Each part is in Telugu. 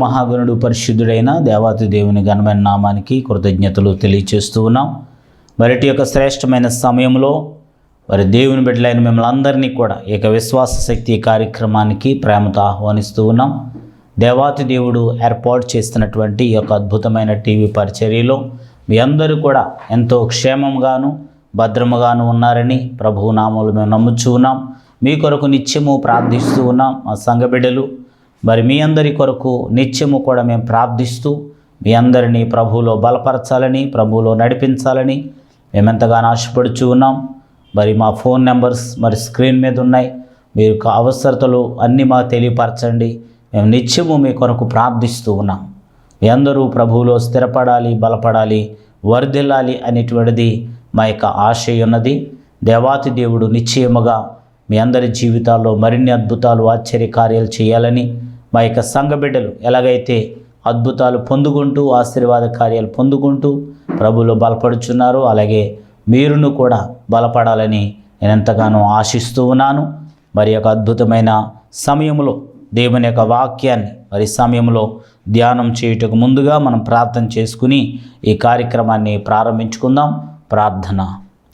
మహాగణుడు పరిశుద్ధుడైన దేవాతి దేవుని ఘనమైన నామానికి కృతజ్ఞతలు తెలియచేస్తూ ఉన్నాం. మరిటి యొక్క శ్రేష్టమైన సమయంలో మరి దేవుని బిడ్డలైన మిమ్మల్ని అందరినీ కూడా ఏక విశ్వాస శక్తి కార్యక్రమానికి ప్రేమతో ఆహ్వానిస్తూ ఉన్నాం. దేవాతి దేవుడు ఏర్పాటు చేస్తున్నటువంటి ఈ యొక్క అద్భుతమైన టీవీ పరిచర్యలో మీ అందరూ కూడా ఎంతో క్షేమంగాను భద్రముగాను ఉన్నారని ప్రభువు నామములు మేము నమ్ముచూ ఉన్నాం. మీ కొరకు నిత్యము ప్రార్థిస్తూ ఉన్నాం. మా సంఘ బిడ్డలు మరి మీ అందరి కొరకు నిత్యము కూడా మేము ప్రార్థిస్తూ మీ అందరినీ ప్రభువులో బలపరచాలని ప్రభువులో నడిపించాలని మేమెంతగానో ఆశపడుచు ఉన్నాం. మరి మా ఫోన్ నెంబర్స్ మరి స్క్రీన్ మీద ఉన్నాయి. మీరు అవసరతలు అన్నీ మాకు తెలియపరచండి. మేము నిత్యము మీ కొరకు ప్రార్థిస్తూ ఉన్నాం. మీ అందరూ ప్రభువులో స్థిరపడాలి బలపడాలి వర్ధిల్లాలి అనేటువంటిది మా యొక్క ఆశయం ఉన్నది దేవాతి దేవుడు నిశ్చయముగా మీ అందరి జీవితాల్లో మరిన్ని అద్భుతాలు ఆశ్చర్య కార్యాలు చేయాలని మా యొక్క సంఘ బిడ్డలు ఎలాగైతే అద్భుతాలు పొందుకుంటూ ఆశీర్వాద కార్యాలు పొందుకుంటూ ప్రభులు బలపడుచున్నారు అలాగే మీరును కూడా బలపడాలని నేను ఎంతగానో ఆశిస్తూ ఉన్నాను. మరి యొక్క అద్భుతమైన సమయంలో దేవుని యొక్క వాక్యాన్ని మరి సమయంలో ధ్యానం చేయుటకు ముందుగా మనం ప్రార్థన చేసుకుని ఈ కార్యక్రమాన్ని ప్రారంభించుకుందాం. ప్రార్థన.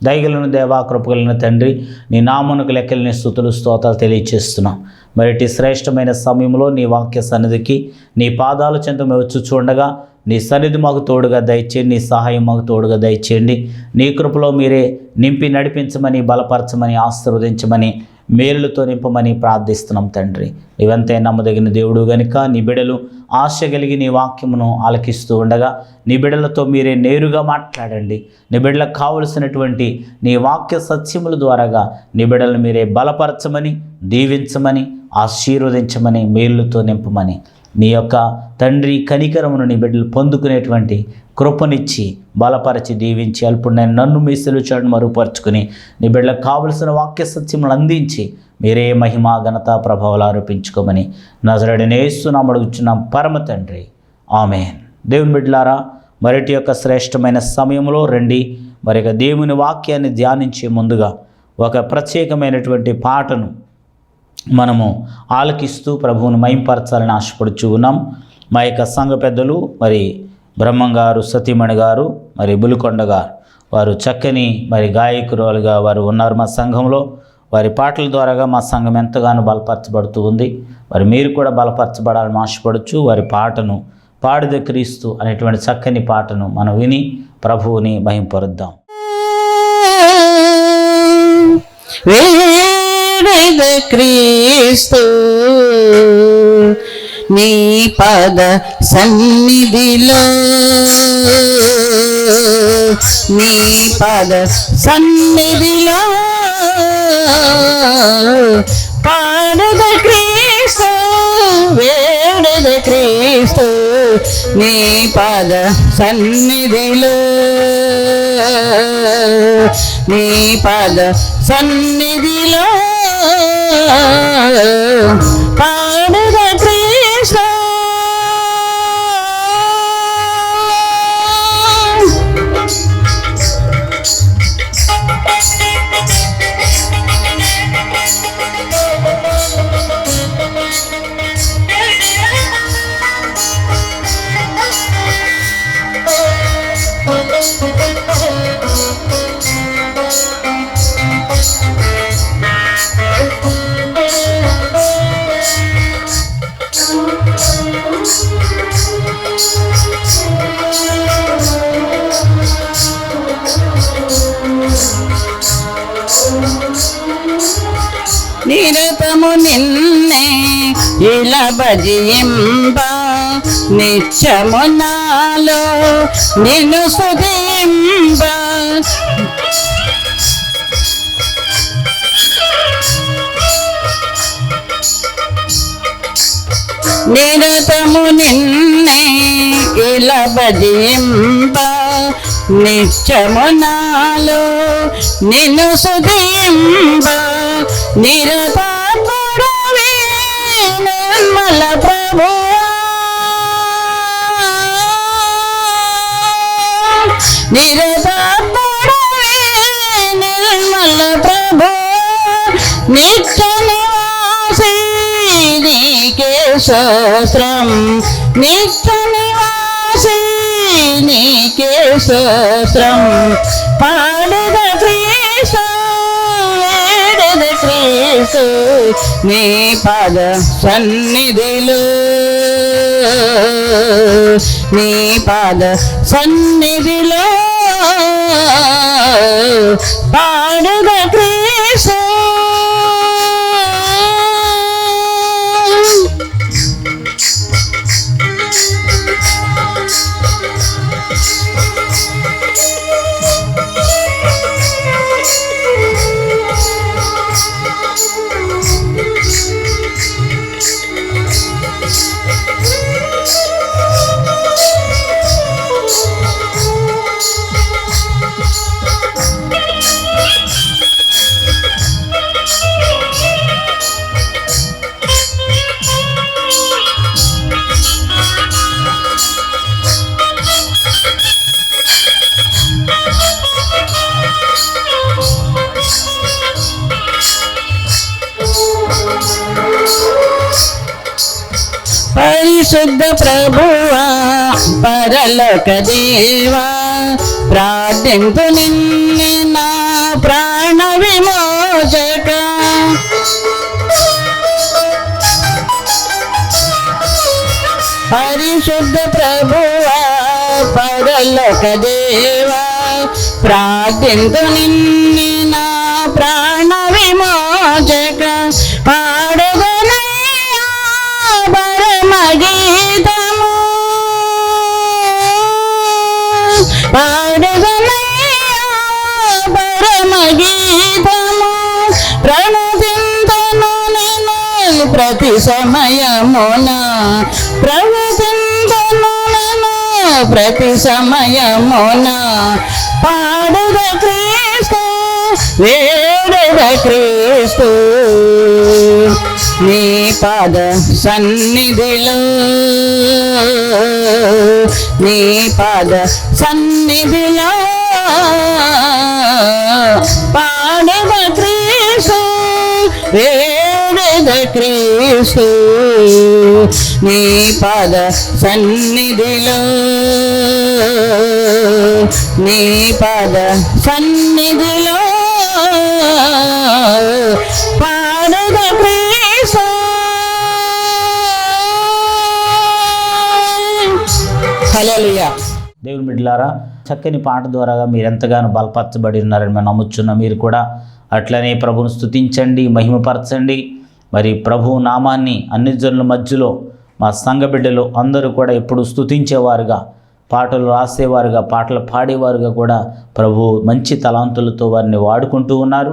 దయగలను దేవా కృపగలిగిన తండ్రి నీ నామునకు లెక్కలని స్థుతులు స్తోతాలు తెలియచేస్తున్నాం. మరిటి శ్రేష్టమైన సమయంలో నీ వాక్య సన్నిధికి నీ పాదాల చెంత మేము వచ్చి చూడగా నీ సన్నిధి మాకు తోడుగా దయచేయండి నీ సహాయం మాకు తోడుగా దయచేయండి. నీ కృపలో మీరే నింపి నడిపించమని బలపరచమని ఆశీర్వదించమని మేలులతో నింపమని ప్రార్థిస్తున్నాం తండ్రి. ఇవంతే నమ్మదగిన దేవుడు గనుక నిబిడలు ఆశ కలిగి నీ వాక్యమును ఆలకిస్తూ ఉండగా నిబిడలతో మీరే నేరుగా మాట్లాడండి. నిబిడలకు కావలసినటువంటి నీ వాక్య సత్యముల ద్వారాగా నిబిడలను మీరే బలపరచమని దీవించమని ఆశీర్వదించమని మేలుతో నింపమని నీ యొక్క తండ్రి కనికరమును నీ బిడ్డలు పొందుకునేటువంటి కృపనిచ్చి బలపరచి దీవించి నేను నన్ను మీ సెలుచాడు మరుగుపరుచుకుని నీ బిడ్డలకు కావలసిన వాక్య సత్యములు అందించి మీరే మహిమా ఘనత ప్రభావాలు ఆరోపించుకోమని నజరడినేస్తున్నాం అడుగుచున్నాం పరమ తండ్రి. ఆమె దేవుని బిడ్డలారా మరటి యొక్క శ్రేష్టమైన సమయంలో రండి. మరి యొక్క దేవుని వాక్యాన్ని ధ్యానించే ముందుగా ఒక ప్రత్యేకమైనటువంటి పాటను మనము ఆలకిస్తూ ప్రభువును మయంపరచాలని ఆశపడుచు ఉన్నాం. మా యొక్క సంఘ పెద్దలు మరి బ్రహ్మంగారు సతీమణి గారు మరి బులికొండ గారు వారు చక్కని మరి గాయకురాలుగా వారు ఉన్నారు మా సంఘంలో. వారి పాటల ద్వారాగా మా సంఘం ఎంతగానో బలపరచబడుతూ ఉంది. మరి మీరు కూడా బలపరచబడాలని ఆశపడచ్చు వారి పాటను పాడిద క్రీస్తు అనేటువంటి చక్కని పాటను మనం విని ప్రభువుని మహింపరుద్దాం. వేడద క్రీస్తు. నీ పద సన్నిధిలో. నీ పద సన్నిధిలో. పాడద క్రీస్తు వేడద క్రీస్తు. నీ పద సన్నిధిలో. నీ పద సన్నిధిలో. Pa నిరతము నిన్నే ఇలా భజింబ. నిత్యము నాలో నిన్ను సుధింప నిరతము నిన్నే ఇలా భజింబ. నిత్యము నాలో నిన్ను సుధింబ నిరతాత్ముడవే నిర్మల ప్రభు నిరతాత్ముడవే నిర్మల ప్రభు నిత్య నివాసి నీకే నిత్య నీకే సోత్రం పాడద క్రీస్తు వేడద క్రీస్తు నీ పద సన్నిధిలో నీ పద సన్నిధిలో పాడద క్రీస్తు పరిశుద్ధ ప్రభువా పరలోక దేవా ప్రార్థింపు నిన్ను నా ప్రాణ విమోచక. పరిశుద్ధ ప్రభువా పరలోక దేవా ప్రార్థింపు నిన్ను పాడగనయ్యా ప్రణతింతను నేను ప్రతి సమయమున ప్రవచింతను నేను ప్రతి సమయమున పాడుద క్రీస్తు వేడుద క్రీస్తు. నీ పాద సన్నిధిలో నీ పాద సన్నిధిలో పాడవ క్రీసు వేడద క్రీసు నీ పాద సన్నిధిలో నీ పాద సన్నిధిలో దేవుని బిడ్డలారా చక్కని పాట ద్వారా మీరు ఎంతగానో బలపరచబడి ఉన్నారని మేము నమ్ముచున్నాం. మీరు కూడా అట్లనే ప్రభుని స్థుతించండి మహిమపరచండి. మరి ప్రభు నామాన్ని అన్ని జనుల మధ్యలో మా సంఘ బిడ్డలు అందరూ కూడా ఎప్పుడు స్థుతించేవారుగా పాటలు రాసేవారుగా పాటలు పాడేవారుగా కూడా ప్రభు మంచి తలాంతులతో వారిని వాడుకుంటూ ఉన్నారు.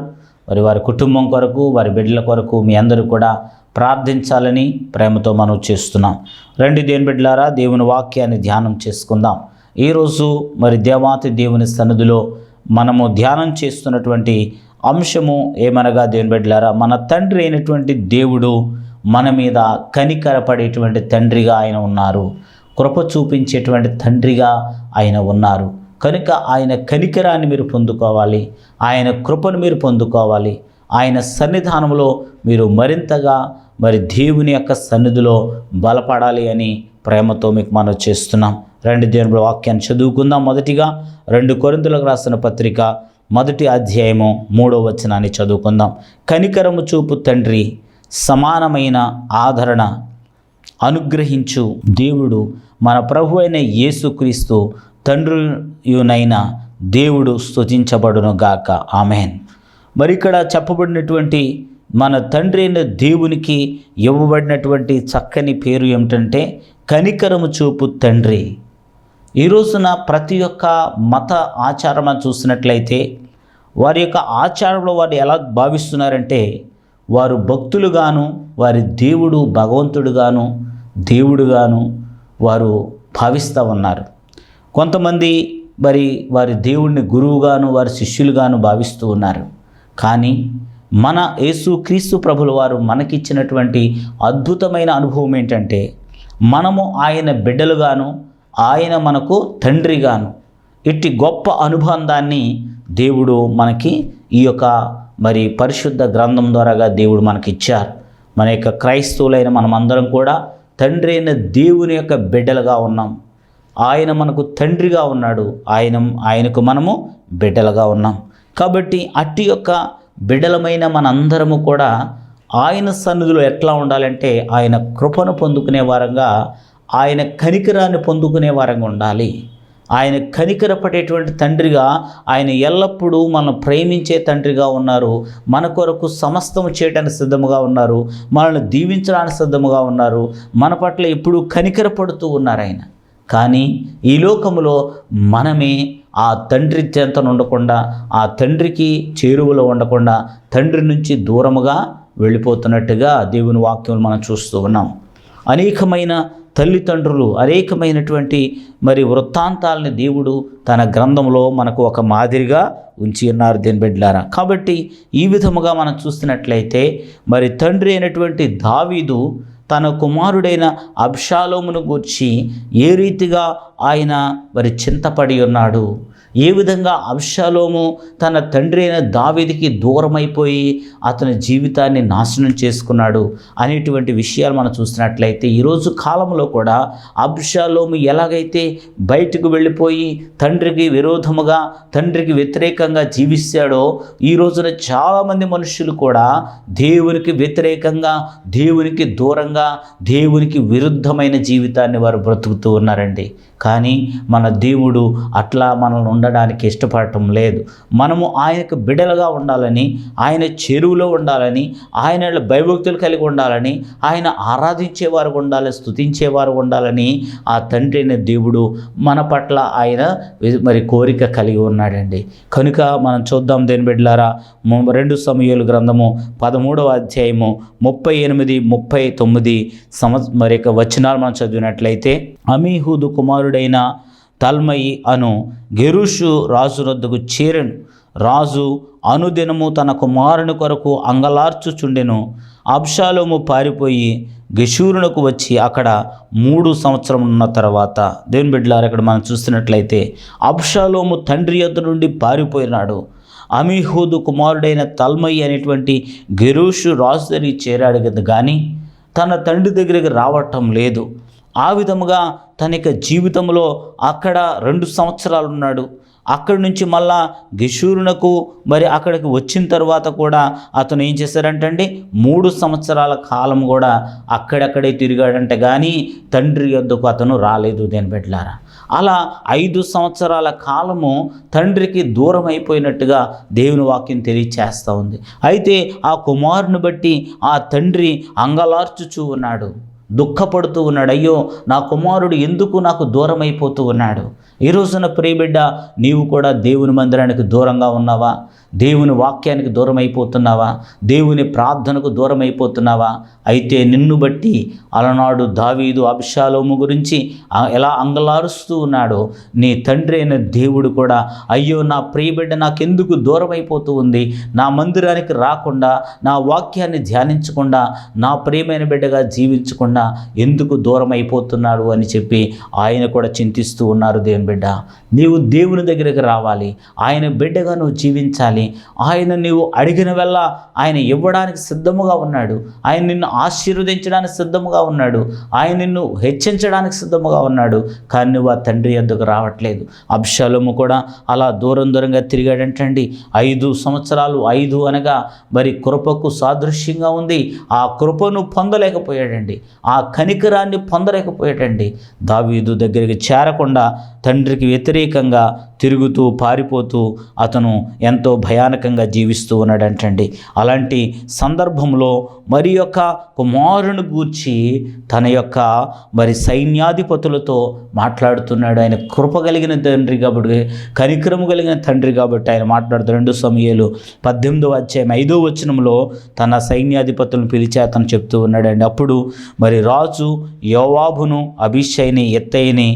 మరి వారి కుటుంబం కొరకు వారి బిడ్డల కొరకు మీ అందరూ కూడా ప్రార్థించాలని ప్రేమతో మనం చేస్తున్నాం. రండి దేని బిడ్డలారా దేవుని వాక్యాన్ని ధ్యానం చేసుకుందాం. ఈరోజు మరి దేవాతి దేవుని సన్నిధిలో మనము ధ్యానం చేస్తున్నటువంటి అంశము ఏమనగా దేవుని బిడ్డలారా మన తండ్రి అయినటువంటి దేవుడు మన మీద కనికరపడేటువంటి తండ్రిగా ఆయన ఉన్నారు. కృప చూపించేటువంటి తండ్రిగా ఆయన ఉన్నారు. కనుక ఆయన కనికరాన్ని మీరు పొందుకోవాలి. ఆయన కృపను మీరు పొందుకోవాలి. ఆయన సన్నిధానంలో మీరు మరింతగా మరి దేవుని యొక్క సన్నిధిలో బలపడాలి అని ప్రేమతో మీకు మనం చేస్తున్నాం. రెండు దేవుని వాక్యాన్ని చదువుకుందాం. మొదటిగా రెండు కొరింతలకు రాసిన పత్రిక మొదటి అధ్యాయము మూడో వచనాన్ని చదువుకుందాం. కనికరము చూపు తండ్రి సమానమైన ఆదరణ అనుగ్రహించు దేవుడు మన ప్రభు అయిన యేసుక్రీస్తు తండ్రియునైన దేవుడు స్తుతించబడును గాక ఆమెన్. మరి ఇక్కడ చెప్పబడినటువంటి మన తండ్రి అయిన దేవునికి ఇవ్వబడినటువంటి చక్కని పేరు ఏమిటంటే కనికరము చూపు తండ్రి. ఈ రోజున ప్రతి ఒక్క మత ఆచారం చూసినట్లయితే వారి యొక్క ఆచారంలో వారు ఎలా భావిస్తున్నారంటే వారు భక్తులుగాను వారి దేవుడు భగవంతుడుగాను దేవుడుగాను వారు భావిస్తూ ఉన్నారు. కొంతమంది మరి వారి దేవుడిని గురువుగాను వారి శిష్యులుగాను భావిస్తూ ఉన్నారు. కానీ మన యేసు క్రీస్తు ప్రభుల వారు మనకిచ్చినటువంటి అద్భుతమైన అనుభవం ఏంటంటే మనము ఆయన బిడ్డలుగాను ఆయన మనకు తండ్రిగాను ఇట్టి గొప్ప అనుబంధాన్ని దేవుడు మనకి ఈ యొక్క మరి పరిశుద్ధ గ్రంథం ద్వారాగా దేవుడు మనకి ఇచ్చారు మన యొక్క క్రైస్తవులైన మనమందరం కూడా తండ్రి అయిన దేవుని యొక్క బిడ్డలుగా ఉన్నాం. ఆయన మనకు తండ్రిగా ఉన్నాడు. ఆయన ఆయనకు మనము బిడ్డలుగా ఉన్నాం. కాబట్టి అట్టి యొక్క బిడ్డలమైన మనందరము కూడా ఆయన సన్నిధిలో ఎట్లా ఉండాలంటే ఆయన కృపను పొందుకునే వారంగా ఆయన కనికరాన్ని పొందుకునే వారంగా ఉండాలి. ఆయన కనికరపడేటువంటి తండ్రిగా ఆయన ఎల్లప్పుడూ మనం ప్రేమించే తండ్రిగా ఉన్నారు. మన కొరకు సమస్తము చేయడానికి సిద్ధముగా ఉన్నారు. మనల్ని దీవించడానికి సిద్ధముగా ఉన్నారు. మన పట్ల ఎప్పుడూ కనికరపడుతూ ఉన్నారు ఆయన. కానీ ఈ లోకములో మనమే ఆ తండ్రి చేత ఉండకుండా ఆ తండ్రికి చేరువలో ఉండకుండా తండ్రి నుంచి దూరముగా వెళ్ళిపోతున్నట్టుగా దేవుని వాక్యం మనం చూస్తూ ఉన్నాం. అనేకమైన తల్లిదండ్రులు అనేకమైనటువంటి మరి వృత్తాంతాలని దేవుడు తన గ్రంథంలో మనకు ఒక మాదిరిగా ఉంచి ఉన్నారు దీని బిడ్డలారా. కాబట్టి ఈ విధముగా మనం చూస్తున్నట్లయితే మరి తండ్రి అయినటువంటి దావీదు తన కుమారుడైన అబ్షాలోమును గూర్చి ఏ రీతిగా ఆయన మరి చింతపడి ఉన్నాడు? ఏ విధంగా అంశాలోము తన తండ్రి అయిన దావీదికి దూరమైపోయి అతని జీవితాన్ని నాశనం చేసుకున్నాడు అనేటువంటి విషయాలు మనం చూసినట్లయితే ఈరోజు కాలంలో కూడా అంశాలోము ఎలాగైతే బయటకు వెళ్ళిపోయి తండ్రికి విరోధముగా తండ్రికి వ్యతిరేకంగా జీవిస్తాడో ఈ రోజున చాలామంది మనుషులు కూడా దేవునికి వ్యతిరేకంగా దేవునికి దూరంగా దేవునికి విరుద్ధమైన జీవితాన్ని వారు బ్రతుకుతూ ఉన్నారండి. కానీ మన దేవుడు అట్లా మనల్ని ఉండడానికి ఇష్టపడటం లేదు. మనము ఆయనకు బిడలుగా ఉండాలని ఆయన చెరువులో ఉండాలని ఆయన భయభక్తులు కలిగి ఉండాలని ఆయన ఆరాధించేవారు ఉండాలి స్తుతించేవారు ఉండాలని ఆ తండ్రి అయిన దేవుడు మన పట్ల ఆయన మరి కోరిక కలిగి ఉన్నాడండి. కనుక మనం చూద్దాం దేని బిడ్డలారా రెండు సమయాలు గ్రంథము పదమూడవ అధ్యాయము ముప్పై ఎనిమిది ముప్పై తొమ్మిది సంవత్స మరి యొక్క వచనాలు మనం చదివినట్లయితే అమీహూదు కుమారుడైన తల్మయి అను గెరుషు రాజు రద్దుకు చేరెను. రాజు అనుదినము తన కుమారుని కొరకు అంగలార్చుచుండెను. అబ్షాలోము పారిపోయి గెషూరునకు వచ్చి అక్కడ మూడు సంవత్సరం ఉన్న తర్వాత దేవుని బిడ్డలారు ఇక్కడ మనం చూస్తున్నట్లయితే అబ్షాలోము తండ్రి యొద్ద నుండి పారిపోయినాడు. అమీహూదు కుమారుడైన తల్మయి అనేటువంటి గెరూషు రాజు దగ్గరికి చేరాడు కదా కానీ తన తండ్రి దగ్గరికి రావటం లేదు. ఆ విధముగా తన యొక్క జీవితంలో అక్కడ రెండు సంవత్సరాలు ఉన్నాడు. అక్కడి నుంచి మళ్ళా గిషూరునకు మరి అక్కడికి వచ్చిన తర్వాత కూడా అతను ఏం చేశారంటే మూడు సంవత్సరాల కాలం కూడా అక్కడక్కడే తిరిగాడంటే. కానీ తండ్రి యొద్దకు అతను రాలేదు దేని పెట్టారా అలా ఐదు సంవత్సరాల కాలము తండ్రికి దూరం అయిపోయినట్టుగా దేవుని వాక్యం తెలియచేస్తూ ఉంది. అయితే ఆ కుమారుని బట్టి ఆ తండ్రి అంగలార్చుచూ ఉన్నాడు. దుఃఖపడుతూ ఉన్నాడు అయ్యో నా కుమారుడు ఎందుకు నాకు దూరం అయిపోతూ ఉన్నాడు? ఈ రోజున ప్రియబిడ్డ నీవు కూడా దేవుని మందిరానికి దూరంగా ఉన్నావా? దేవుని వాక్యానికి దూరం అయిపోతున్నావా దేవుని ప్రార్థనకు దూరం అయిపోతున్నావా అయితే నిన్ను బట్టి అలనాడు దావీదు అభిషాలోము గురించి ఎలా అంగలారుస్తూ ఉన్నాడో నీ తండ్రి అయిన దేవుడు కూడా అయ్యో నా ప్రియబిడ్డ నాకెందుకు దూరం అయిపోతూ ఉంది? నా మందిరానికి రాకుండా నా వాక్యాన్ని ధ్యానించకుండా నా ప్రియమైన బిడ్డగా జీవించకుండా ఎందుకు దూరం అయిపోతున్నాడు అని చెప్పి ఆయన కూడా చింతిస్తూ ఉన్నారు దేవుని బిడ్డ నీవు దేవుని దగ్గరికి రావాలి. ఆయన బిడ్డగా నువ్వు జీవించాలి. ఆయన నీవు అడిగిన వల్ల ఆయన ఇవ్వడానికి సిద్ధముగా ఉన్నాడు. ఆయన నిన్ను ఆశీర్వదించడానికి సిద్ధముగా ఉన్నాడు. ఆయన నిన్ను హెచ్చించడానికి సిద్ధముగా ఉన్నాడు. కానీ నువ్వు ఆ తండ్రి ఎద్దుకు రావట్లేదు. అబ్షాలోము కూడా అలా దూరం దూరంగా తిరిగాడంటండి. ఐదు సంవత్సరాలు ఐదు అనగా మరి కృపకు సాదృశ్యంగా ఉంది. ఆ కృపను పొందలేకపోయాడండి. ఆ కనికరాన్ని పొందలేకపోయాడండి. దావీదు దగ్గరికి చేరకుండా తండ్రికి వ్యతిరేకంగా తిరుగుతూ పారిపోతూ అతను ఎంతో భయానకంగా జీవిస్తూ ఉన్నాడంటండి. అలాంటి సందర్భంలో మరి యొక్క కుమారుని గూర్చి తన యొక్క మరి సైన్యాధిపతులతో మాట్లాడుతున్నాడు. ఆయన కృప కలిగిన తండ్రి కాబట్టి కనికరము కలిగిన తండ్రి కాబట్టి ఆయన మాట్లాడుతూ రెండు సమయాలు పద్దెనిమిదవ అధ్యాయం ఐదో వచనంలో తన సైన్యాధిపతులను పిలిచి అతను చెప్తూ ఉన్నాడండి. అప్పుడు మరి రాజు యోవాబును అభిషయ్ని ఎత్తయిని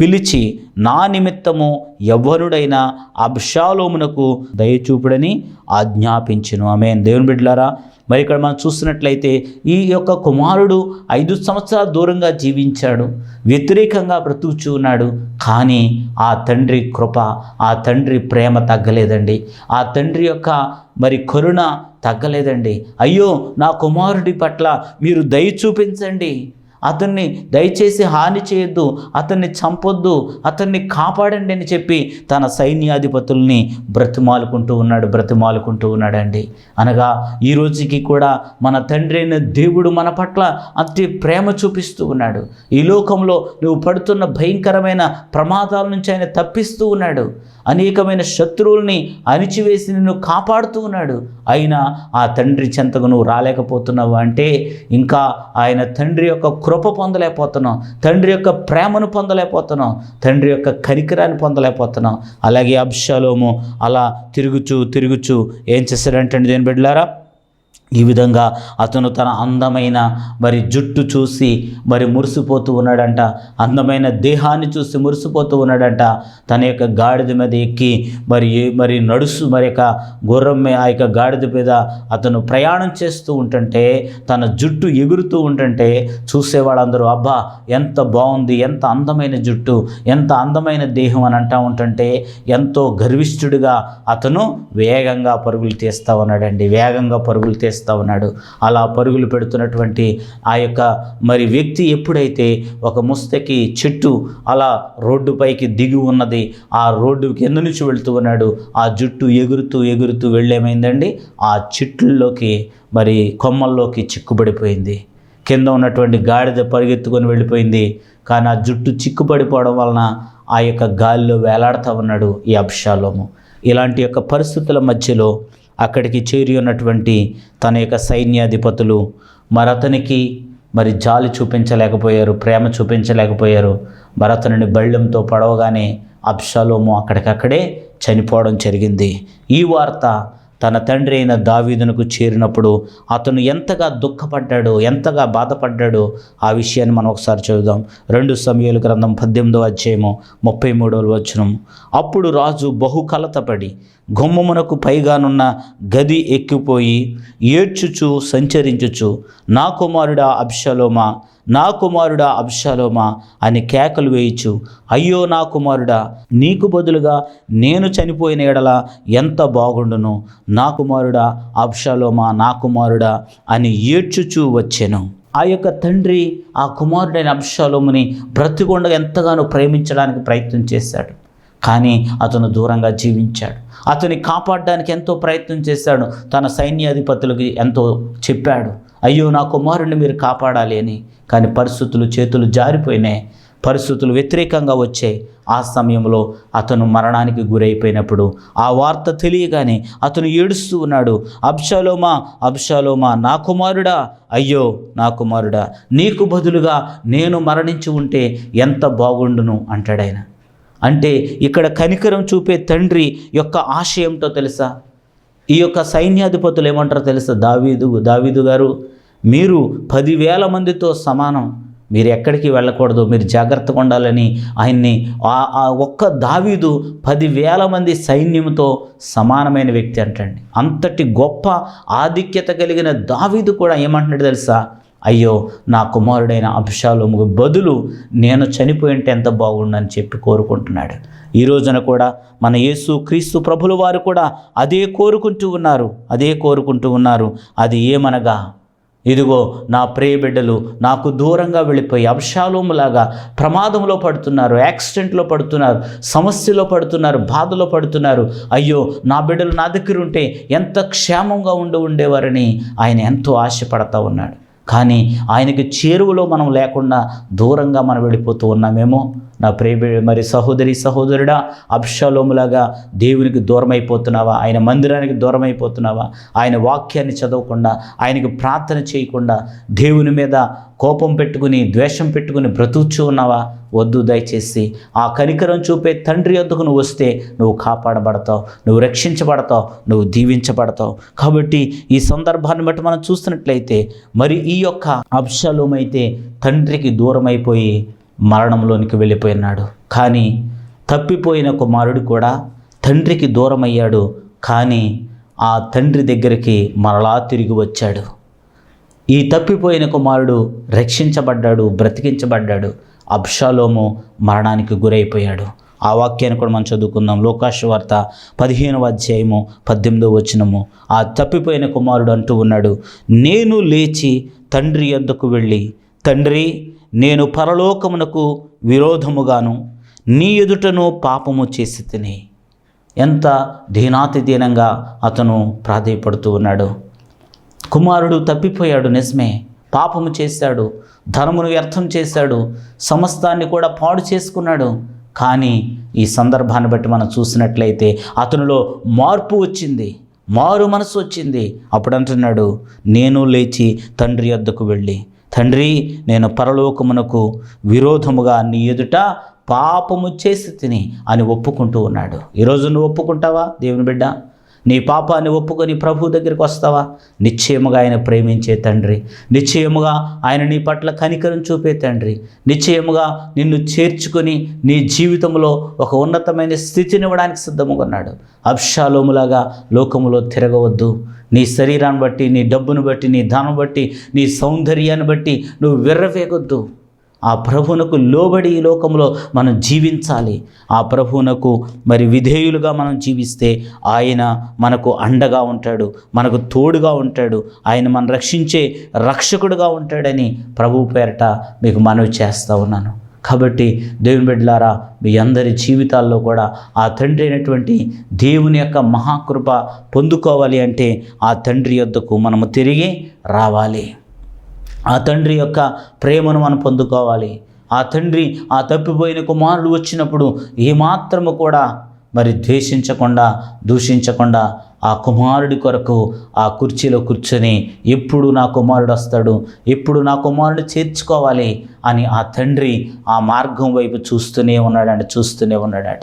పిలిచి నా నిమిత్తము యవ్వనుడైన అబ్షాలోమునకు దయచూపుడని ఆజ్ఞాపించను. ఆమె దేవుని బిడ్డలారా మరి ఇక్కడ మనం చూస్తున్నట్లయితే ఈ యొక్క కుమారుడు ఐదు సంవత్సరాల దూరంగా జీవించాడు వ్యతిరేకంగా బ్రతుకుచూ ఉన్నాడు కానీ ఆ తండ్రి కృప ఆ తండ్రి ప్రేమ తగ్గలేదండి. ఆ తండ్రి యొక్క మరి కరుణ తగ్గలేదండి. అయ్యో నా కుమారుడి పట్ల మీరు దయ చూపించండి. అతన్ని దయచేసి హాని చేయొద్దు అతన్ని చంపొద్దు అతన్ని కాపాడండి అని చెప్పి తన సైన్యాధిపతుల్ని బ్రతిమాలుకుంటూ ఉన్నాడు బ్రతిమాలుకుంటూ ఉన్నాడండి. అనగా ఈ రోజుకి కూడా మన తండ్రి అయిన దేవుడు మన పట్ల అతి ప్రేమ చూపిస్తూ ఉన్నాడు. ఈ లోకంలో నువ్వు పడుతున్న భయంకరమైన ప్రమాదాల నుంచి ఆయన తప్పిస్తూ ఉన్నాడు. అనేకమైన శత్రువుల్ని అణిచివేసి నిన్ను కాపాడుతూ ఉన్నాడు. అయినా ఆ తండ్రి చెంతకు నువ్వు రాలేకపోతున్నావు అంటే ఇంకా ఆయన తండ్రి యొక్క కృప పొందలేకపోతున్నాం. తండ్రి యొక్క ప్రేమను పొందలేకపోతున్నాం. తండ్రి యొక్క కనికరాన్ని పొందలేకపోతున్నాం. అలాగే అబ్షాలోము అలా తిరుగుచు తిరుగుచు ఏం చేశాడంటే దేని బిడ్డలారా? ఈ విధంగా అతను తన అందమైన మరి జుట్టు చూసి మరి మురిసిపోతూ ఉన్నాడంట. అందమైన దేహాన్ని చూసి మురిసిపోతూ ఉన్నాడంట. తన యొక్క గాడిద మీద ఎక్కి మరి మరి నడుసు మరి యొక్క గుర్రం మీ- ఆ యొక్క గాడిద మీద అతను ప్రయాణం చేస్తూ ఉంటుంటే తన జుట్టు ఎగురుతూ ఉంటుంటే చూసేవాళ్ళందరూ అబ్బా ఎంత బాగుంది ఎంత అందమైన జుట్టు ఎంత అందమైన దేహం అని అంటా ఉంటుంటే ఎంతో గర్విష్ఠుడిగా అతను వేగంగా పరుగులు తీస్తూ ఉన్నాడండి. వేగంగా పరుగులు తీస్తా ఉన్నాడు. అలా పరుగులు పెడుతున్నటువంటి ఆ యొక్క మరి వ్యక్తి ఎప్పుడైతే ఒక ముస్తకి చెట్టు అలా రోడ్డుపైకి దిగి ఉన్నది ఆ రోడ్డు కింద నుంచి వెళ్తూ ఉన్నాడు. ఆ జుట్టు ఎగురుతూ ఎగురుతూ వెళ్ళేమైందండి? ఆ చెట్లలోకి మరి కొమ్మల్లోకి చిక్కుబడిపోయింది. కింద ఉన్నటువంటి గాడిద పరిగెత్తుకొని వెళ్ళిపోయింది. కానీ ఆ జుట్టు చిక్కుపడిపోవడం వలన ఆ యొక్క గాలిలో వేలాడుతూ ఉన్నాడు ఈ అబ్షాలోము. ఇలాంటి యొక్క పరిస్థితుల మధ్యలో అక్కడికి చేరి ఉన్నటువంటి తన యొక్క సైన్యాధిపతులు మరతనికి మరి జాలి చూపించలేకపోయారు ప్రేమ చూపించలేకపోయారు. మరి బళ్ళంతో పడవగానే అబ్షాలోము అక్కడికక్కడే చనిపోవడం జరిగింది. ఈ వార్త తన తండ్రి అయిన దావీదునకు చేరినప్పుడు అతను ఎంతగా దుఃఖపడ్డాడో ఎంతగా బాధపడ్డాడో ఆ విషయాన్ని మనం ఒకసారి చదువుదాం. రెండు సమయాల గ్రంథం పద్దెనిమిదో అధ్యాయము ముప్పై మూడవ వచనం అప్పుడు రాజు బహు కలతపడి గుమ్మమునకు పైగానున్న గది ఎక్కిపోయి ఏడ్చుచు సంచరించుచు నా కుమారుడా అబ్షలోమా నా కుమారుడా అబ్షాలోమా అని కేకలు వేయచ్చు అయ్యో నా కుమారుడా నీకు బదులుగా నేను చనిపోయిన ఎడల ఎంత బాగుండును? నా కుమారుడా అబ్షాలోమా నా కుమారుడా అని ఏడ్చుచూ వచ్చాను. ఆ యొక్క తండ్రి ఆ కుమారుడైన అబ్షాలోముని బ్రతికొండగా ఎంతగానో ప్రేమించడానికి ప్రయత్నం చేశాడు. కానీ అతను దూరంగా జీవించాడు. అతని కాపాడడానికి ఎంతో ప్రయత్నం చేశాడు. తన సైన్యాధిపతులకి ఎంతో చెప్పాడు. అయ్యో నా కుమారుడిని మీరు కాపాడాలి అని. కానీ పరిస్థితులు చేతులు జారిపోయినాయి. పరిస్థితులు వ్యతిరేకంగా వచ్చాయి ఆ సమయంలో అతను మరణానికి గురైపోయినప్పుడు ఆ వార్త తెలియగానే అతను ఏడుస్తూ ఉన్నాడు. అబ్షాలోమా అబ్షాలోమా నా కుమారుడా అయ్యో నా కుమారుడా నీకు బదులుగా నేను మరణించి ఉంటే ఎంత బాగుండును అంటాడాయన అంటే ఇక్కడ కనికరం చూపే తండ్రి యొక్క ఆశయంతో తెలుసా? ఈ యొక్క సైన్యాధిపతులు ఏమంటారో తెలుసా? దావీదు దావీదు గారు? మీరు పదివేల మందితో సమానం. మీరు ఎక్కడికి వెళ్ళకూడదు. మీరు జాగ్రత్తగా ఉండాలని ఆయన్ని ఆ- ఆ ఒక్క దావీదు పదివేల మంది సైన్యంతో సమానమైన వ్యక్తి అంటండి. అంతటి గొప్ప ఆధిక్యత కలిగిన దావీదు కూడా ఏమంటున్నాడు తెలుసా? అయ్యో నా కుమారుడైన అభిషాలోముకు బదులు నేను చనిపోయి ఉంటే ఎంత బాగుండని చెప్పి కోరుకుంటున్నాడు. ఈ రోజున కూడా మన యేసు క్రీస్తు ప్రభుల వారు కూడా అదే కోరుకుంటూ ఉన్నారు. అదే కోరుకుంటూ ఉన్నారు. అది ఏమనగా ఇదిగో నా ప్రియబిడ్డలు నాకు దూరంగా వెళ్ళిపోయి అంశాలోములాగా ప్రమాదంలో పడుతున్నారు యాక్సిడెంట్లో పడుతున్నారు సమస్యలో పడుతున్నారు బాధలో పడుతున్నారు. అయ్యో నా బిడ్డలు నా దగ్గర ఉంటే ఎంత క్షేమంగా ఉండి ఉండేవారని ఆయన ఎంతో ఆశపడతా ఉన్నాడు. కానీ ఆయనకి చేరువలో మనం లేకుండా దూరంగా మనం వెళ్ళిపోతూ ఉన్నామేమో? నా ప్రేమ మరి సహోదరి సహోదరుడా అప్షలోములాగా దేవునికి దూరం అయిపోతున్నావా ఆయన మందిరానికి దూరం అయిపోతున్నావా ఆయన వాక్యాన్ని చదవకుండా ఆయనకు ప్రార్థన చేయకుండా దేవుని మీద కోపం పెట్టుకుని ద్వేషం పెట్టుకుని బ్రతుకుచూ ఉన్నావా? వద్దు దయచేసి. ఆ కనికరం చూపే తండ్రి వద్దకు నువ్వు వస్తే నువ్వు కాపాడబడతావు నువ్వు రక్షించబడతావు నువ్వు దీవించబడతావు. కాబట్టి ఈ సందర్భాన్ని బట్టి మనం చూస్తున్నట్లయితే మరి ఈ యొక్క అంశాలు అయితే తండ్రికి దూరం అయిపోయి మరణంలోనికి వెళ్ళిపోయినాడు. కానీ తప్పిపోయిన కుమారుడు కూడా తండ్రికి దూరమయ్యాడు. కానీ ఆ తండ్రి దగ్గరికి మరలా తిరిగి వచ్చాడు. ఈ తప్పిపోయిన కుమారుడు రక్షించబడ్డాడు బ్రతికించబడ్డాడు. అబ్షాలోము మరణానికి గురైపోయాడు. ఆ వాక్యాన్ని కూడా మనం చదువుకుందాం. లోకాశ వార్త పదిహేనవ అధ్యాయము పద్దెనిమిదో వచనము. ఆ తప్పిపోయిన కుమారుడు అంటూ ఉన్నాడు నేను లేచి తండ్రి యొద్దకు వెళ్ళి తండ్రి నేను పరలోకమునకు విరోధముగాను నీ ఎదుటను పాపము చేసి తిని. ఎంత దీనాతి దీనంగా అతను ప్రాధేయపడుతూ ఉన్నాడు. కుమారుడు తప్పిపోయాడు నిజమే. పాపము చేశాడు ధనమును వ్యర్థం చేశాడు సమస్తాన్ని కూడా పాడు చేసుకున్నాడు. కానీ ఈ సందర్భాన్ని బట్టి మనం చూసినట్లయితే అతనిలో మార్పు వచ్చింది మారు మనసు వచ్చింది. అప్పుడు అంటున్నాడు నేను లేచి తండ్రి వద్దకు వెళ్ళి తండ్రి నేను పరలోకమునకు విరోధముగా నీ ఎదుట పాపము చేసి తిని అని ఒప్పుకుంటూ ఉన్నాడు. ఈరోజు నువ్వు ఒప్పుకుంటావా దేవుని బిడ్డ? నీ పాపాన్ని ఒప్పుకొని ప్రభు దగ్గరికి వస్తావా? నిశ్చయముగా ఆయన ప్రేమించే తండ్రి. నిశ్చయముగా ఆయన నీ పట్ల కనికరం చూపే తండ్రి. నిశ్చయముగా నిన్ను చేర్చుకొని నీ జీవితంలో ఒక ఉన్నతమైన స్థితిని ఇవ్వడానికి సిద్ధముగా ఉన్నాడు. అప్షాలోములాగా లోకములో తిరగవద్దు. నీ శరీరాన్ని బట్టి నీ డబ్బును బట్టి నీ ధనం బట్టి నీ సౌందర్యాన్ని బట్టి నువ్వు విర్రవేగొద్దు. ఆ ప్రభువునకు లోబడి ఈ లోకంలో మనం జీవించాలి. ఆ ప్రభువునకు మరి విధేయులుగా మనం జీవిస్తే ఆయన మనకు అండగా ఉంటాడు మనకు తోడుగా ఉంటాడు ఆయన మనం రక్షించే రక్షకుడుగా ఉంటాడని ప్రభు పేరట మీకు మనవి చేస్తూ ఉన్నాను. కాబట్టి దేవుని బిడ్డలారా మీ అందరి జీవితాల్లో కూడా ఆ తండ్రి అయినటువంటి దేవుని యొక్క మహాకృప పొందుకోవాలి అంటే ఆ తండ్రి యొద్దకు మనము తిరిగి రావాలి. ఆ తండ్రి యొక్క ప్రేమను మనం పొందుకోవాలి. ఆ తండ్రి ఆ తప్పిపోయిన కుమారుడు వచ్చినప్పుడు ఏమాత్రము కూడా మరి ద్వేషించకుండా దూషించకుండా ఆ కుమారుడి కొరకు ఆ కుర్చీలో కూర్చొని ఎప్పుడు నా కుమారుడు వస్తాడు? ఎప్పుడు నా కుమారుడు చేర్చుకోవాలి? అని ఆ తండ్రి ఆ మార్గం వైపు చూస్తూనే ఉన్నాడంట చూస్తూనే ఉన్నాడట.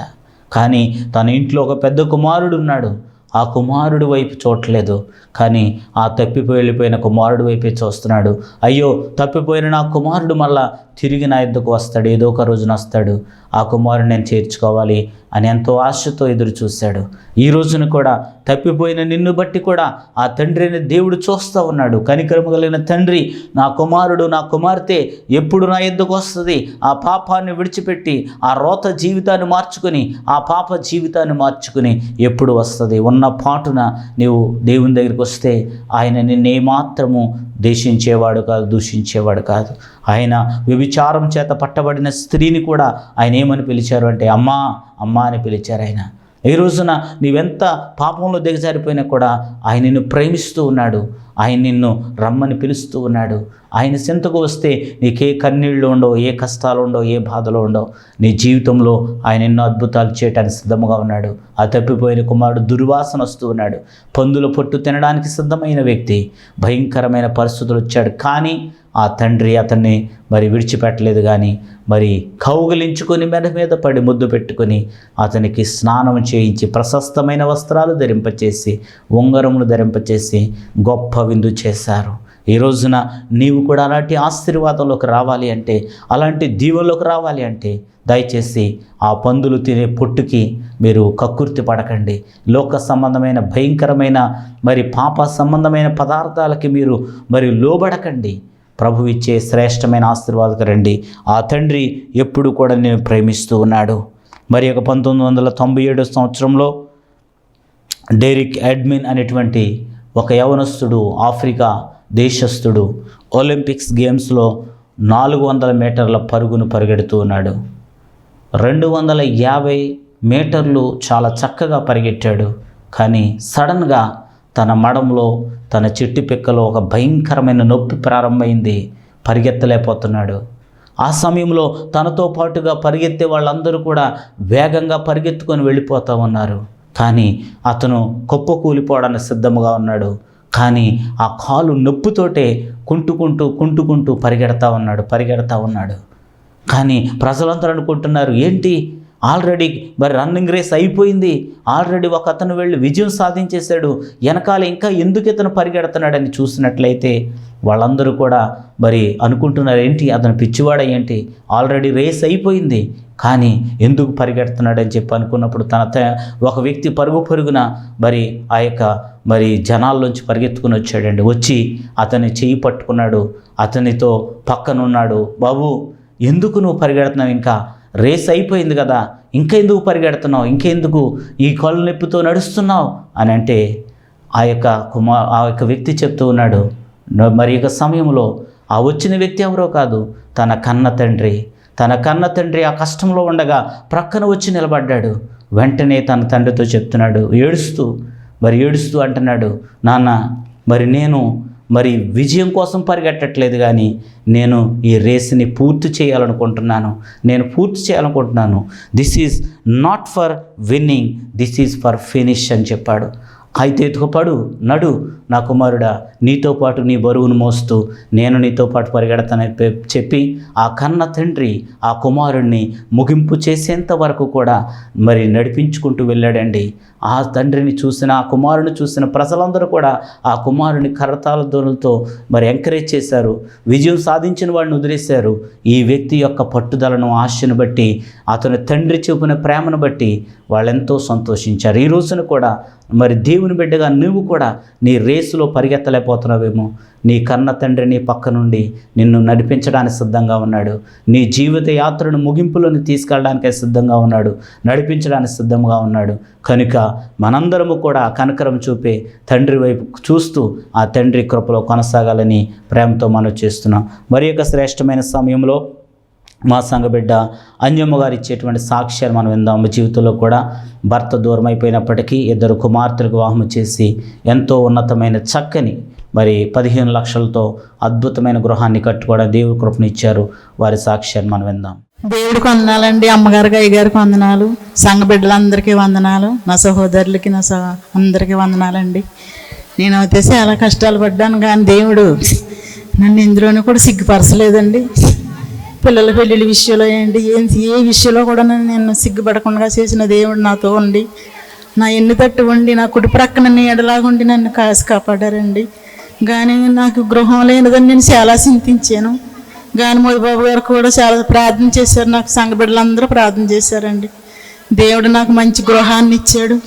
కానీ తన ఇంట్లో ఒక పెద్ద కుమారుడు ఉన్నాడు. ఆ కుమారుడి వైపు చూడలేదు. కానీ ఆ తప్పిపోయి వెళ్ళిపోయిన కుమారుడి వైపే చూస్తున్నాడు. అయ్యో తప్పిపోయిన నా కుమారుడు మళ్ళా తిరిగి నా ఎద్దుకు వస్తాడు. ఏదో ఒక రోజున వస్తాడు. ఆ కుమారుడు నేను చేర్చుకోవాలి అని ఎంతో ఆశతో ఎదురు చూశాడు ఈ రోజున కూడా తప్పిపోయిన నిన్ను బట్టి కూడా ఆ తండ్రిని దేవుడు చూస్తూ ఉన్నాడు. కనికరము కలిగిన తండ్రి నా కుమారుడు నా కుమార్తె ఎప్పుడు నా ఎందుకు వస్తుంది? ఆ పాపాన్ని విడిచిపెట్టి ఆ రోత జీవితాన్ని మార్చుకొని ఆ పాప జీవితాన్ని మార్చుకుని ఎప్పుడు వస్తుంది? ఉన్న పాటున నీవు దేవుని దగ్గరికి వస్తే ఆయన నిన్నేమాత్రము దేశించేవాడు కాదు దూషించేవాడు కాదు. ఆయన వ్యభిచారం చేత పట్టబడిన స్త్రీని కూడా ఆయన ఏమని పిలిచారు అంటే అమ్మా అమ్మా అని పిలిచారు ఆయన. ఈ రోజున నీవెంత పాపంలో దిగజారిపోయినా కూడా ఆయన నిన్ను ప్రేమిస్తూ ఉన్నాడు. ఆయన నిన్ను రమ్మని పిలుస్తూ ఉన్నాడు. ఆయన చింతకు వస్తే నీకే కన్నీళ్ళు ఉండవు ఏ కష్టాలు ఉండవు ఏ బాధలు ఉండవు. నీ జీవితంలో ఆయన ఎన్నో అద్భుతాలు చేయడానికి సిద్ధముగా ఉన్నాడు. ఆ తప్పిపోయిన కుమారుడు దుర్వాసన వస్తూ ఉన్నాడు. పందుల పొట్టు తినడానికి సిద్ధమైన వ్యక్తి. భయంకరమైన పరిస్థితులు వచ్చాడు. కానీ ఆ తండ్రి అతన్ని మరి విడిచిపెట్టలేదు కానీ మరి కౌగిలించుకొని మెడ మీద పడి ముద్దు పెట్టుకొని అతనికి స్నానం చేయించి ప్రశస్తమైన వస్త్రాలు ధరింపచేసి ఉంగరములు ధరింపచేసి గొప్ప విందు చేశారు. ఈ రోజున నీవు కూడా అలాంటి ఆశీర్వాదంలోకి రావాలి అంటే అలాంటి దీవెనలోకి రావాలి అంటే దయచేసి ఆ పందులు తినే పొట్టుకి మీరు కక్కుర్తి పడకండి. లోక సంబంధమైన భయంకరమైన మరి పాప సంబంధమైన పదార్థాలకి మీరు మరి లోబడకండి. ప్రభు ఇచ్చే శ్రేష్టమైన ఆశీర్వాదకు రండి. ఆ తండ్రి ఎప్పుడు కూడా నేను ప్రేమిస్తూ ఉన్నాడు. మరి ఒక పంతొమ్మిది వందల తొంభై ఏడో సంవత్సరంలో డెరిక్ అడ్మిన్ అనేటువంటి ఒక యవనస్తుడు ఆఫ్రికా దేశస్థుడు ఒలింపిక్స్ గేమ్స్లో నాలుగు వందల మీటర్ల పరుగును పరిగెడుతూ ఉన్నాడు. రెండు వందల యాభై మీటర్లు చాలా చక్కగా పరిగెట్టాడు. కానీ సడన్గా తన మడంలో తన చెట్టు పిక్కలో ఒక భయంకరమైన నొప్పి ప్రారంభమైంది. పరిగెత్తలేకపోతున్నాడు. ఆ సమయంలో తనతో పాటుగా పరిగెత్తే వాళ్ళందరూ కూడా వేగంగా పరిగెత్తుకొని వెళ్ళిపోతూ ఉన్నారు. కానీ అతను కుప్ప కూలిపోవడానికి సిద్ధముగా ఉన్నాడు. కానీ ఆ కాలు నొప్పితోటే కుంటుకుంటూ కుంటుకుంటూ పరిగెడతా ఉన్నాడు పరిగెడతా ఉన్నాడు. కానీ ప్రజలందరూ అనుకుంటున్నారు ఏంటి? ఆల్రెడీ మరి రన్నింగ్ రేస్ అయిపోయింది. ఆల్రెడీ ఒక అతను వెళ్ళి విజయం సాధించేశాడు. వెనకాల ఇంకా ఎందుకు ఇతను పరిగెడుతున్నాడని చూసినట్లయితే వాళ్ళందరూ కూడా మరి అనుకుంటున్నారు ఏంటి అతను పిచ్చివాడ ఏంటి? ఆల్రెడీ రేస్ అయిపోయింది. కానీ ఎందుకు పరిగెడుతున్నాడని చెప్పి అనుకున్నప్పుడు తన ఒక వ్యక్తి పరుగు పరుగున మరి ఆ యొక్క మరి జనాల్లోంచి పరిగెత్తుకుని వచ్చాడండి. వచ్చి అతని చెయ్యి పట్టుకున్నాడు అతనితో పక్కనున్నాడు. బాబు ఎందుకు నువ్వు పరిగెడుతున్నావు? ఇంకా రేస్ అయిపోయింది కదా. ఇంకా ఎందుకు పరిగెడుతున్నావు? ఇంకెందుకు ఈ కాళ్ళు నొప్పితో నడుస్తున్నావు? అని అంటే ఆ యొక్క కుమార్ ఆ యొక్క వ్యక్తి చెప్తూ ఉన్నాడు మరి యొక్క సమయంలో ఆ వచ్చిన వ్యక్తి ఎవరో కాదు తన కన్న తండ్రి. తన కన్న తండ్రి ఆ కష్టంలో ఉండగా ప్రక్కన వచ్చి నిలబడ్డాడు. వెంటనే తన తండ్రితో చెప్తున్నాడు ఏడుస్తూ మరి ఏడుస్తూ అంటున్నాడు నాన్న మరి నేను మరి విజయం కోసం పరిగెట్టట్లేదు కానీ నేను ఈ రేస్ని పూర్తి చేయాలనుకుంటున్నాను. నేను పూర్తి చేయాలనుకుంటున్నాను. This is not for winning this is for finish అని చెప్పాడు. అయితే ఎత్తుకుపడు నడు నా కుమారుడా నీతో పాటు నీ బరువును మోస్తూ నేను నీతో పాటు పరిగెడతానని చెప్పి ఆ కన్న తండ్రి ఆ కుమారుణ్ణి ముగింపు చేసేంత వరకు కూడా మరి నడిపించుకుంటూ వెళ్ళాడండి. ఆ తండ్రిని చూసిన ఆ కుమారుని చూసిన ప్రజలందరూ కూడా ఆ కుమారుని కరతాల ధ్వనులతో మరి ఎంకరేజ్ చేశారు. విజయం సాధించిన వాడిని వదిలేశారు. ఈ వ్యక్తి యొక్క పట్టుదలను ఆశను బట్టి అతని తండ్రి చూపిన ప్రేమను బట్టి వాళ్ళెంతో సంతోషించారు. ఈ రోజున కూడా మరి దేవుని బిడ్డగా నువ్వు కూడా నీ రేసులో పరిగెత్తలేకపోతున్నావేమో. నీ కన్న తండ్రి నీ పక్క నుండి నిన్ను నడిపించడానికి సిద్ధంగా ఉన్నాడు. నీ జీవిత యాత్రను ముగింపులోని తీసుకెళ్ళడానికే సిద్ధంగా ఉన్నాడు. నడిపించడానికి సిద్ధంగా ఉన్నాడు. కనుక మనందరము కూడా కనకరం చూపే తండ్రి వైపు చూస్తూ ఆ తండ్రి కృపలో కొనసాగాలని ప్రేమతో మనం చేస్తున్నాం. మరి యొక్క శ్రేష్టమైన సమయంలో మా సంఘబిడ్డ అంజమ్మ గారు ఇచ్చేటువంటి సాక్ష్యాలు మనం విందాం. జీవితంలో కూడా భర్త దూరం అయిపోయినప్పటికీ ఇద్దరు కుమార్తెలకు వాహము చేసి ఎంతో ఉన్నతమైన చక్కని మరి పదిహేను లక్షలతో అద్భుతమైన గృహాన్ని కట్టుకోవడం దేవుడి కృపనిచ్చారు. వారి సాక్ష్యాన్ని మనం విందాం. దేవుడికి వందనాలండి అమ్మగారికి అయ్యగారికి వందనాలు సంఘ బిడ్డలందరికీ వందనాలు నా సహోదరులకి నా సహ అందరికీ వందనాలండి. నేను అయితే చాలా కష్టాలు పడ్డాను కానీ దేవుడు నన్ను ఇందులోనూ కూడా సిగ్గుపరచలేదండి. పిల్లల పెళ్ళిళ్ళ విషయంలో ఏంటి ఏం ఏ విషయంలో కూడా నన్ను నేను సిగ్గుపడకుండా చేసిన దేవుడు నాతో ఉండి నా ఎన్ని తట్టు ఉండి నా కుడి ప్రక్కన నీడలాగుండి నన్ను కాసి కాపాడారండి. కానీ నాకు గృహం లేనిదని నేను చాలా చింతించాను. కానీ బాబు గారు కూడా చాలా ప్రార్థన చేశారు నాకు సంఘ బిడ్డలందరూ ప్రార్థన చేశారండి. దేవుడు నాకు మంచి గృహాన్ని ఇచ్చాడు.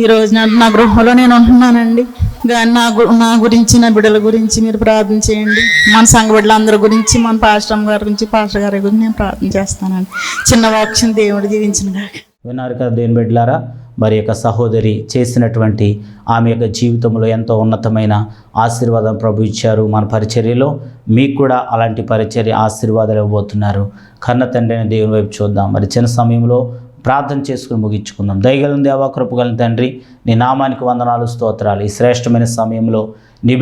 ఈ నా గృహంలో నేను ఉంటున్నానండి. కానీ నా గు- నా గురించి నా బిడ్డల గురించి మీరు ప్రార్థన చేయండి. మన సంఘ బిడ్డలందరి గురించి మన పాశ్రమ గారి గురించి పాస్టర్ గారి గురించి నేను ప్రార్థన చేస్తానండి. చిన్న వాక్షన్ దేవుడు జీవించిన కాక విన్నారు కదా దేని బిడ్డలారా? మరి యొక్క సహోదరి చేసినటువంటి ఆమె యొక్క జీవితంలో ఎంతో ఉన్నతమైన ఆశీర్వాదం ప్రభు ఇచ్చారు మన పరిచర్యలో. మీకు కూడా అలాంటి పరిచర్య ఆశీర్వాదాలు ఇవ్వబోతున్నారు. కన్న తండ్రి అయిన దేవుని వైపు చూద్దాం. మరి చిన్న సమయంలో ప్రార్థన చేసుకుని ముగించుకుందాం. దయగలను దేవా కృపగలను తండ్రి నీ నామానికి వందనాలు స్తోత్రాలు. ఈ శ్రేష్టమైన సమయంలో నీ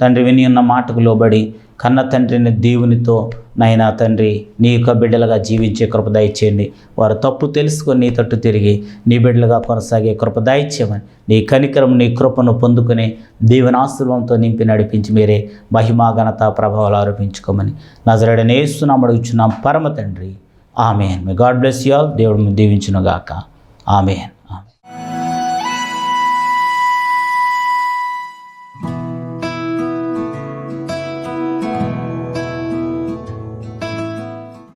తండ్రి విని ఉన్న మాటకు లోబడి కన్న తండ్రిని దేవునితో నైనా తండ్రి నీ యొక్క బిడ్డలుగా జీవించే కృప దయచేయండి. వారు తప్పు తెలుసుకొని నీ తట్టు తిరిగి నీ బిడ్డలుగా కొనసాగే కృప దయచేయమని నీ కనికరం నీ కృపను పొందుకునే దీవెనాశ్రవంతో నింపి నడిపించి మీరే మహిమా ఘనత ప్రభావాలు ఆరోపించుకోమని నజరడనేస్తున్నాం అడుగుచున్నాం. పరమ తండ్రి. Amen. God bless you all దేవుడు దీవించునుగాక. ఆమెన్.